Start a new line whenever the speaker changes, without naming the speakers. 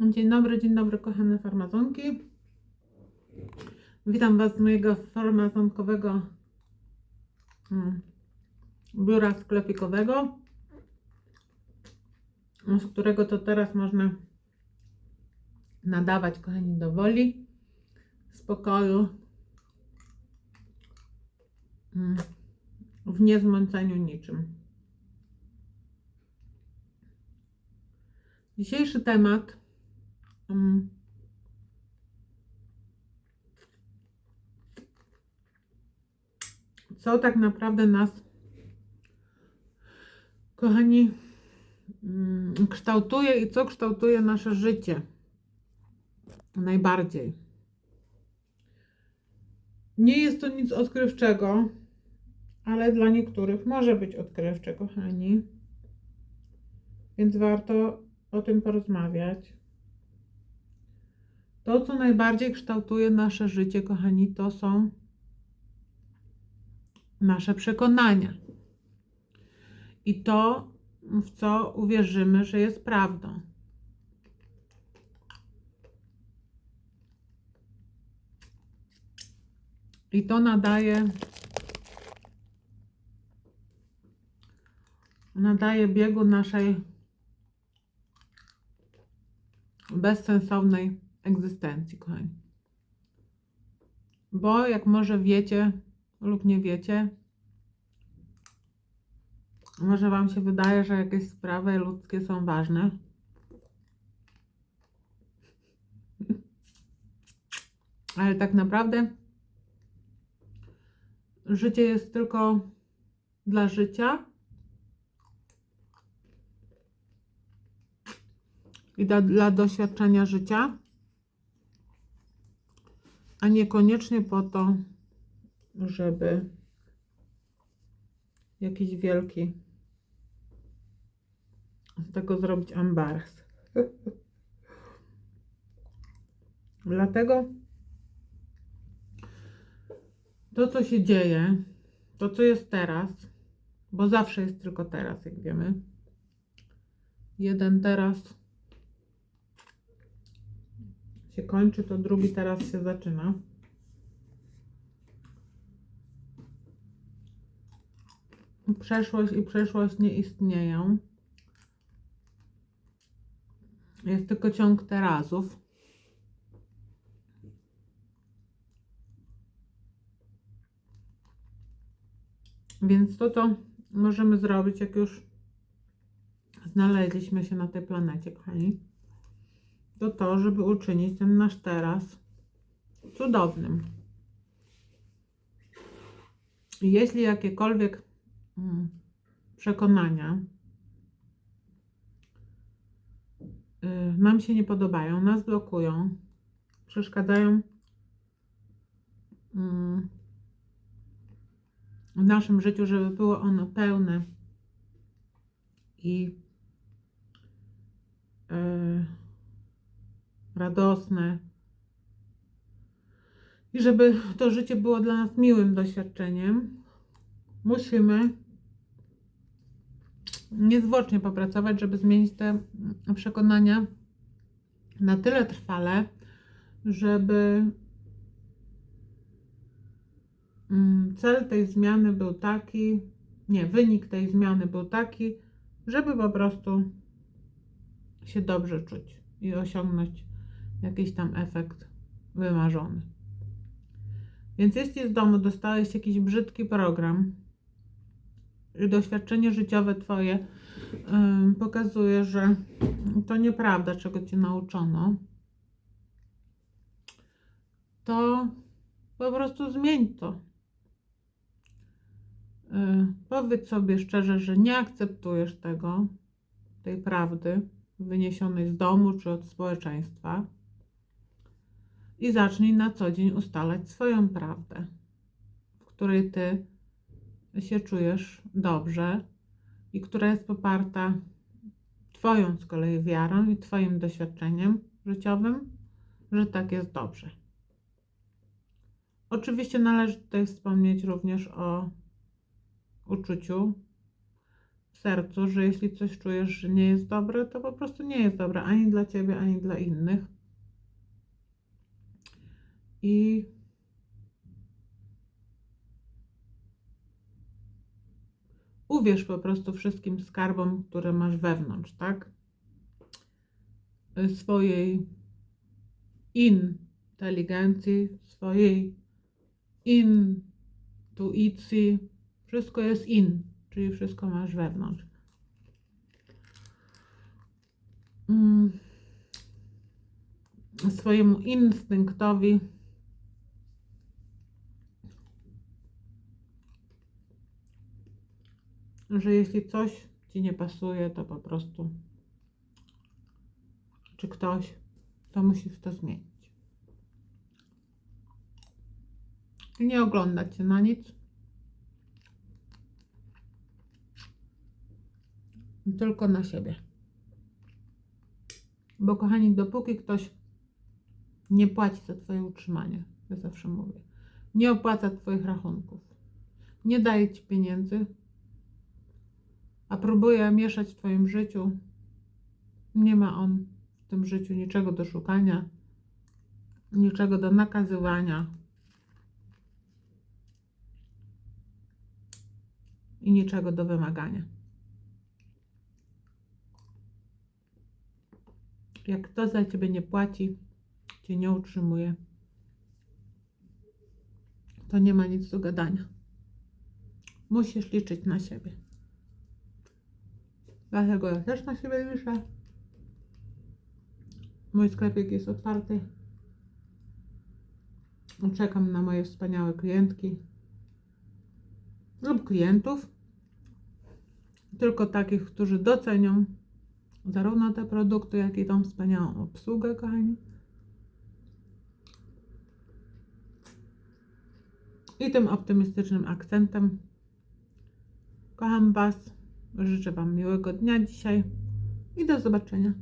Dzień dobry, dzień dobry, kochane farmazonki. Witam Was z mojego farmazonkowego mm, biura sklepikowego, z którego to teraz można nadawać, kochani, do woli, spokoju, mm, w niezmąceniu niczym. Dzisiejszy temat mm, co tak naprawdę nas, kochani, mm, kształtuje i co kształtuje nasze życie najbardziej. Nie jest to nic odkrywczego, ale dla niektórych może być odkrywcze, kochani. Więc warto o tym porozmawiać. To, co najbardziej kształtuje nasze życie, kochani, to są nasze przekonania. I to, w co uwierzymy, że jest prawdą. I to nadaje nadaje biegu naszej bezsensownej egzystencji, kochani. Bo jak może wiecie lub nie wiecie, może Wam się wydaje, że jakieś sprawy ludzkie są ważne. Ale tak naprawdę życie jest tylko dla życia i dla, dla doświadczenia życia, a niekoniecznie po to, żeby jakiś wielki z tego zrobić ambars. Dlatego to, co się dzieje, to, co jest teraz, bo zawsze jest tylko teraz, jak wiemy. Jeden teraz się kończy, to drugi teraz się zaczyna. Przeszłość i przeszłość nie istnieją. Jest tylko ciąg terazów. Więc to, to możemy zrobić, jak już znaleźliśmy się na tej planecie, kochani to to, żeby uczynić ten nasz teraz cudownym. Jeśli jakiekolwiek mm, przekonania y, nam się nie podobają, nas blokują, przeszkadzają mm, w naszym życiu, żeby było ono pełne i yy, radosne. I żeby to życie było dla nas miłym doświadczeniem, musimy niezwłocznie popracować, żeby zmienić te przekonania na tyle trwale, żeby mm, cel tej zmiany był taki, nie, wynik tej zmiany był taki, żeby po prostu się dobrze czuć i osiągnąć jakiś tam efekt wymarzony. Więc jeśli z domu dostałeś jakiś brzydki program i doświadczenie życiowe Twoje yy, pokazuje, że to nieprawda, czego Cię nauczono, to po prostu zmień to. Yy, powiedz sobie szczerze, że nie akceptujesz tego, tej prawdy wyniesionej z domu czy od społeczeństwa i zacznij na co dzień ustalać swoją prawdę, w której ty się czujesz dobrze i która jest poparta Twoją z kolei wiarą i Twoim doświadczeniem życiowym, że tak jest dobrze. Oczywiście należy tutaj wspomnieć również o uczuciu w sercu, że jeśli coś czujesz, że nie jest dobre, to po prostu nie jest dobre ani dla ciebie, ani dla innych. I uwierz po prostu wszystkim skarbom, które masz wewnątrz, tak? Swojej inteligencji, swojej intuicji. Wszystko jest in, czyli wszystko masz wewnątrz. Mm. Swojemu instynktowi. Że jeśli coś ci nie pasuje, to po prostu, czy ktoś, to musisz to zmienić. Nie oglądać się na nic. Tylko na siebie. Bo kochani, dopóki ktoś nie płaci za Twoje utrzymanie, ja zawsze mówię, nie opłaca Twoich rachunków, nie daje Ci pieniędzy, a próbuje mieszać w Twoim życiu, nie ma on w tym życiu niczego do szukania, niczego do nakazywania i niczego do wymagania. Jak kto za ciebie nie płaci, cię nie utrzymuje, to nie ma nic do gadania. Musisz liczyć na siebie. Dlatego ja też na siebie liczę. Mój sklepik jest otwarty. Czekam na moje wspaniałe klientki lub klientów. Tylko takich, którzy docenią zarówno te produkty, jak i tą wspaniałą obsługę, kochani. I tym optymistycznym akcentem kocham Was. Życzę Wam miłego dnia dzisiaj i do zobaczenia.